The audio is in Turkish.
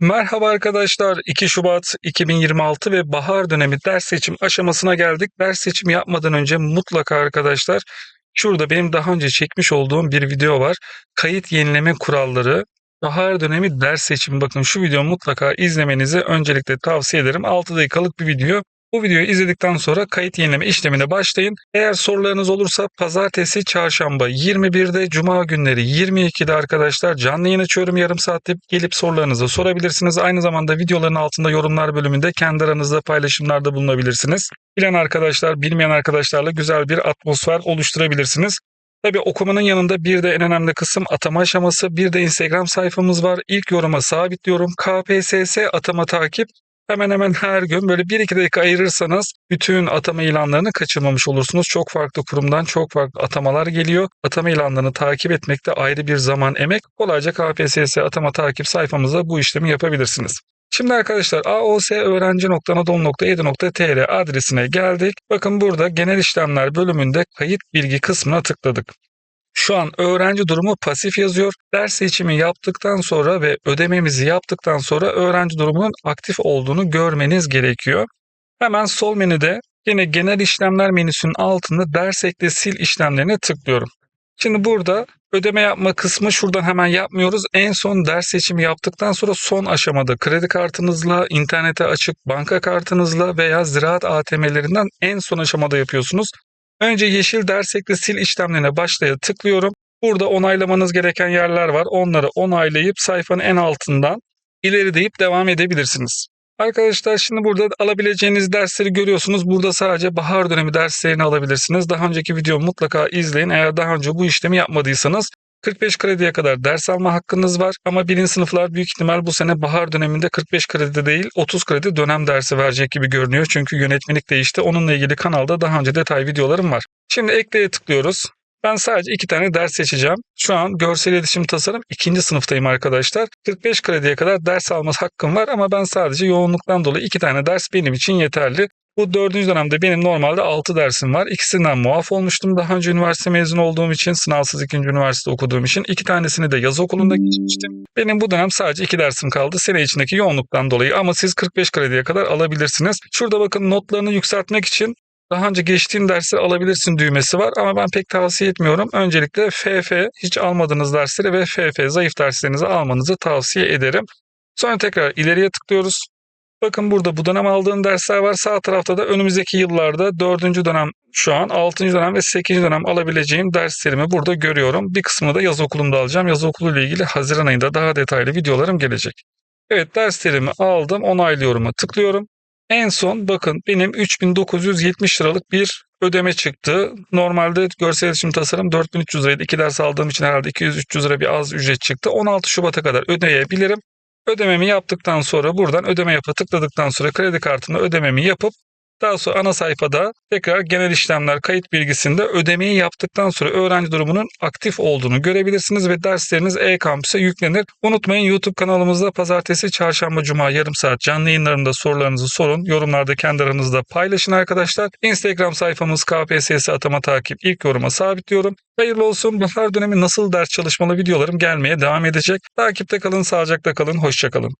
Merhaba arkadaşlar. 2 Şubat 2026 ve bahar dönemi ders seçim aşamasına geldik. Ders seçimi yapmadan önce mutlaka arkadaşlar şurada benim daha önce çekmiş olduğum bir video var. Kayıt yenileme kuralları. Bahar dönemi ders seçimi. Bakın şu videomu mutlaka izlemenizi öncelikle tavsiye ederim. 6 dakikalık bir video. Bu videoyu izledikten sonra kayıt yenileme işlemine başlayın. Eğer sorularınız olursa pazartesi, çarşamba 21'de, cuma günleri 22'de arkadaşlar canlı yayın açıyorum yarım saatte gelip sorularınızı sorabilirsiniz. Aynı zamanda videoların altında yorumlar bölümünde kendi aranızda paylaşımlarda bulunabilirsiniz. Bilen arkadaşlar, bilmeyen arkadaşlarla güzel bir atmosfer oluşturabilirsiniz. Tabii okumanın yanında bir de en önemli kısım atama aşaması. Bir de Instagram sayfamız var. İlk yoruma sabitliyorum. KPSS atama takip. Hemen hemen her gün böyle 1-2 dakika ayırırsanız bütün atama ilanlarını kaçırmamış olursunuz. Çok farklı kurumdan çok farklı atamalar geliyor. Atama ilanlarını takip etmekte ayrı bir zaman emek. Kolayca KPSS atama takip sayfamıza bu işlemi yapabilirsiniz. Şimdi arkadaşlar aosöğrenci.anadolu.edu.tr adresine geldik. Bakın burada genel işlemler bölümünde kayıt bilgi kısmına tıkladık. Şu an öğrenci durumu pasif yazıyor. Ders seçimi yaptıktan sonra ve ödememizi yaptıktan sonra öğrenci durumunun aktif olduğunu görmeniz gerekiyor. Hemen sol menüde yine genel işlemler menüsünün altında ders ekle sil işlemlerine tıklıyorum. Şimdi burada ödeme yapma kısmı şuradan hemen yapmıyoruz. En son ders seçimi yaptıktan sonra son aşamada kredi kartınızla, internete açık banka kartınızla veya ziraat ATM'lerinden en son aşamada yapıyorsunuz. Önce yeşil ders ekle sil işlemlerine başlaya tıklıyorum. Burada onaylamanız gereken yerler var. Onları onaylayıp sayfanın en altından ileri deyip devam edebilirsiniz. Arkadaşlar şimdi burada alabileceğiniz dersleri görüyorsunuz. Burada sadece bahar dönemi derslerini alabilirsiniz. Daha önceki videomu mutlaka izleyin. Eğer daha önce bu işlemi yapmadıysanız 45 krediye kadar ders alma hakkınız var ama birinci sınıflar büyük ihtimal bu sene bahar döneminde 45 kredi değil 30 kredi dönem dersi verecek gibi görünüyor. Çünkü yönetmelik değişti. Onunla ilgili kanalda daha önce detay videolarım var. Şimdi ekleye tıklıyoruz. Ben sadece iki tane ders seçeceğim. Şu an görsel iletişim tasarım ikinci sınıftayım arkadaşlar. 45 krediye kadar ders alma hakkım var ama ben sadece yoğunluktan dolayı iki tane ders benim için yeterli. Bu dördüncü dönemde benim normalde 6 dersim var. İkisinden muaf olmuştum daha önce üniversite mezunu olduğum için, sınavsız ikinci üniversite okuduğum için. iki tanesini de yaz okulunda geçmiştim. Benim bu dönem sadece iki dersim kaldı sene içindeki yoğunluktan dolayı ama siz 45 krediye kadar alabilirsiniz. Şurada bakın notlarını yükseltmek için daha önce geçtiğin dersleri alabilirsin düğmesi var ama ben pek tavsiye etmiyorum. Öncelikle FF hiç almadığınız dersleri ve FF zayıf derslerinizi almanızı tavsiye ederim. Sonra tekrar ileriye tıklıyoruz. Bakın burada bu dönem aldığım dersler var. Sağ tarafta da önümüzdeki yıllarda 4. dönem şu an 6. dönem ve 8. dönem alabileceğim derslerimi burada görüyorum. Bir kısmını da yaz okulumda alacağım. Yaz okulu ile ilgili Haziran ayında daha detaylı videolarım gelecek. Evet derslerimi aldım. Onaylıyorum'a tıklıyorum. En son bakın benim 3970 liralık bir ödeme çıktı. Normalde görsel iletişim tasarım 4300 liraydı. İki ders aldığım için herhalde 200-300 lira bir az ücret çıktı. 16 Şubat'a kadar ödeyebilirim. Ödememi yaptıktan sonra buradan ödeme yapı tıkladıktan sonra kredi kartımla ödememi yapıp daha sonra ana sayfada tekrar genel işlemler kayıt bilgisinde ödemeyi yaptıktan sonra öğrenci durumunun aktif olduğunu görebilirsiniz ve dersleriniz e-kampüse yüklenir. Unutmayın YouTube kanalımızda pazartesi, çarşamba, cuma yarım saat canlı yayınlarında sorularınızı sorun. Yorumlarda kendi aranızda paylaşın arkadaşlar. Instagram sayfamız KPSS atama takip ilk yoruma sabitliyorum. Hayırlı olsun. Bahar dönemi nasıl ders çalışmalı videolarım gelmeye devam edecek. Takipte kalın, sağlıcakla kalın, hoşçakalın.